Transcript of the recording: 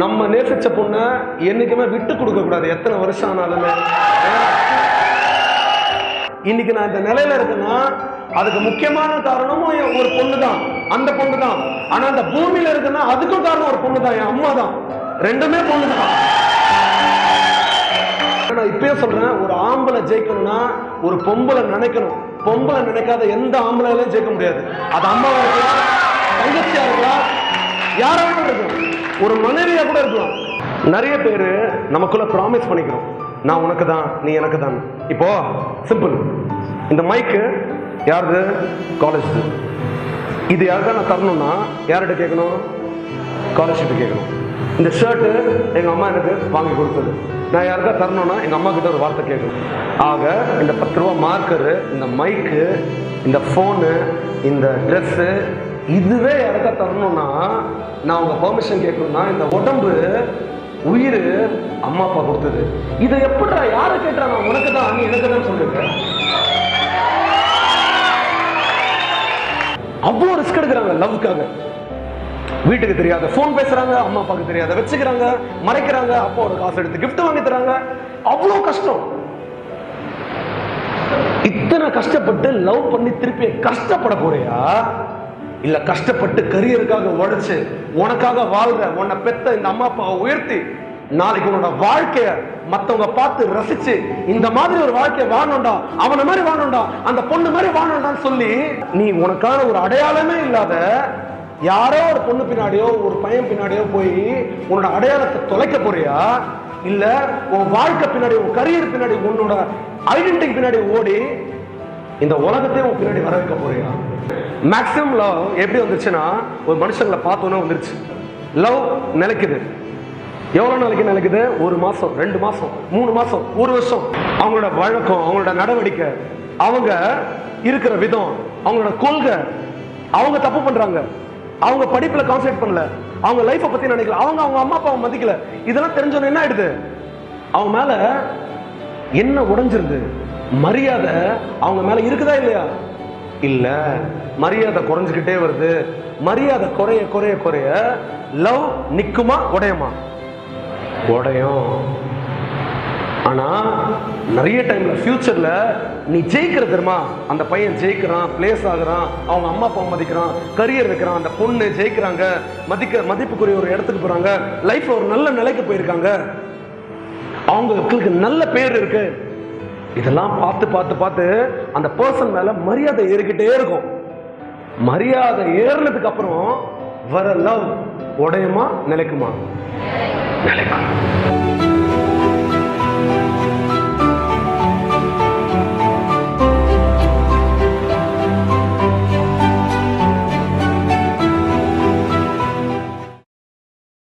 நம்ம நேசிச்ச பொண்ணை என்னைக்குமே விட்டு கொடுக்க கூடாது. எத்தனை வருஷம் ஆனாலுமே. இன்னைக்கு நான் இந்த நிலையில இருக்கேன்னா அதுக்கு முக்கியமான காரணமும் என் ஒரு பொண்ணு தான் அந்த பொண்ணு தான் ஆனா அந்த பூமியில இருக்குன்னா அதுக்கும் காரணம் ஒரு பொண்ணு தான் என் அம்மா தான் ரெண்டுமே பொண்ணு தான் நான் இப்பயே சொல்றேன் ஒரு ஆம்பளை ஜெயிக்கணும்னா ஒரு பொம்பளை நினைக்கணும். பொம்பளை நினைக்காத எந்த ஆம்பளையிலும் ஜெயிக்க முடியாது. அது அம்மாவா இருக்கலாம் தங்கச்சியா இருக்கலாம் யாராவது இருக்கும். ஒரு மனைவியா கூட இருக்கலாம். நிறைய பேர் நமக்குள்ள ப்ராமிஸ் பண்ணிக்கிறோம். நான் உனக்கு தான் நீ எனக்கு தான் இப்போ சிம்பிள் இந்த மைக்கு யாருது? காலேஜ் இது. யாருக்கா நான் தரணும்னா யார்கிட்ட கேட்கணும்? காலேஜ்கிட்ட கேட்கணும். இந்த ஷர்ட்டு எங்கள் அம்மா எனக்கு வாங்கி கொடுத்தது. நான் யாருக்கா தரணும்னா எங்கள் அம்மா கிட்ட ஒரு வார்த்தை கேட்கணும். ஆக இந்த பத்து ரூபா மார்க்கரு இந்த மைக்கு இந்த ஃபோனு இந்த ட்ரெஸ்ஸு இதுவே இடத்த தரணும்னா நான் உங்கள் பெர்மிஷன் கேட்கணும்னா இந்த உடம்பு உயிர் அம்மா அப்பா கொடுத்தது. இதை எப்படிடா யாரை கேட்டா நான் உனக்கு தான் நீ எனக்கு தான் சொல்லிருக்கேன் அவ்வளோ ரிஸ்க் எடுக்கிறாங்க லவ்க்காக வீட்டுக்கு தெரியாத ஃபோன் பேசுறாங்க அம்மா அப்பாவுக்கு தெரியாத வச்சுக்கிறாங்க மறைக்கிறாங்க அப்பாவோட காசு எடுத்து கிஃப்ட் வாங்கி தராங்க. அவ்வளோ கஷ்டம். இத்தனை கஷ்டப்பட்டு லவ் பண்ணி திருப்பி கஷ்டப்பட போறியா? இல்ல கஷ்டப்பட்டு கரியருக்காக உழைச்சு உனக்காக வாழ்ற உன்னை பெத்த இந்த அம்மா அப்பாவை உயர்த்தி நாளைக்கு உன்னோட வாழ்க்கைய மத்தவங்க பார்த்து ரசிச்சு இந்த மாதிரி ஒரு வாழ்க்கையை வாழணும்டா அவன மாதிரி வாழணும்டா அந்த பொண்ணு மாதிரி வாழணும்டான்னு சொல்லி நீ உனக்கான ஒரு அடையாளமே இல்லாத யாரோ ஒரு பொண்ணு பின்னாடியோ ஒரு பையன் பின்னாடியோ போய் உன்னோட அடையாளத்தை தொலைக்க போறியா? இல்ல உன் வாழ்க்கை பின்னாடி உன் கரியர் பின்னாடி உன்னோட ஐடென்டிட்டி பின்னாடி ஓடி இந்த உலகத்தையே உன் பின்னாடி வர வைக்க போறியா மேக்ஸிமம் லவ் எப்படி வந்துச்சுன்னா ஒரு மனுஷங்களை பார்த்தோன்னே வந்துருச்சு. லவ் நிலைக்குது. எவ்வளோ நாளைக்கு நிலைக்குது? ஒரு மாதம் ரெண்டு மாதம் மூணு மாதம் ஒரு வருஷம். அவங்களோட வழக்கம் அவங்களோட நடவடிக்கை அவங்க இருக்கிற விதம் அவங்களோட கொள்கை அவங்க தப்பு பண்ணுறாங்க அவங்க படிப்பில் கான்சென்ட்ரேட் பண்ணல. அவங்க லைஃப்பை பற்றி நினைக்கல. அவங்க அவங்க அம்மா அப்பாவை மதிக்கல. இதெல்லாம் தெரிஞ்சோன்னு என்ன ஆயிடுது? அவங்க மேலே என்ன உடைஞ்சிருது? மரியாதை அவங்க மேல இருக்குதா இல்லையா? இல்ல. மரியாதை குறைஞ்சுக்கிட்டே வருது. மரியாதை குறைய குறைய குறைய லவ் நிக்குமா உடையுமா? உடையும். ஆனா நிறைய டைம்ல ஃபியூச்சர்ல நீ ஜெயிக்கிற தெரியுமா? அந்த பையன் ஜெயிக்கிறான் பிளேஸ் ஆகுறான் அவங்க அம்மா அப்பா மதிக்கிறான் கரியர் வைக்கிறான் அந்த பொண்ணு ஜெயிக்கிறாங்க மதிக்க மதிப்புக்குரிய ஒரு இடத்துக்கு போறாங்க லைஃப்ல ஒரு நல்ல நிலைக்கு போயிருக்காங்க. அவங்களுக்கு நல்ல பேர் இருக்கு. இதெல்லாம் பார்த்து பார்த்து பார்த்து அந்த பர்சன் மேல மரியாதை ஏறிக்கிட்டே இருக்கும். மரியாதை ஏறினதுக்கு அப்புறம் வர லவ் உடையுமா நிலைக்குமா? நிலைக்கும்